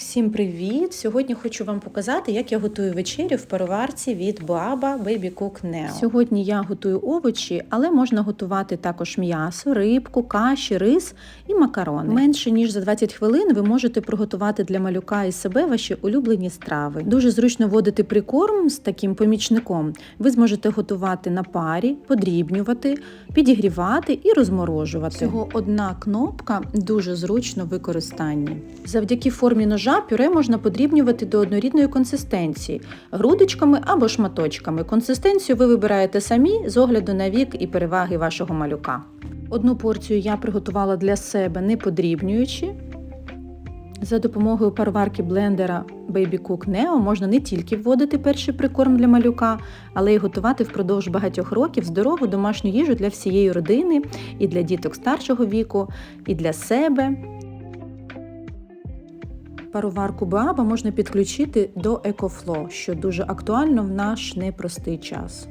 Всім привіт! Сьогодні хочу вам показати, як я готую вечерю в пароварці від Boaba Baby Cook Neo. Сьогодні я готую овочі, але можна готувати також м'ясо, рибку, каші, рис і макарони. Менше ніж за 20 хвилин ви можете приготувати для малюка і себе ваші улюблені страви. Дуже зручно вводити прикорм з таким помічником. Ви зможете готувати на парі, подрібнювати, підігрівати і розморожувати. Всього одна кнопка дуже зручно в використанні. Завдяки формі ножа пюре можна подрібнювати до однорідної консистенції грудочками або шматочками. Консистенцію ви вибираєте самі з огляду на вік і переваги вашого малюка. Одну порцію я приготувала для себе не подрібнюючи. За допомогою парварки блендера Baby Cook Neo можна не тільки вводити перший прикорм для малюка, але й готувати впродовж багатьох років здорову домашню їжу для всієї родини, і для діток старшого віку, і для себе. Пароварку Баба можна підключити до EcoFlow, що дуже актуально в наш непростий час.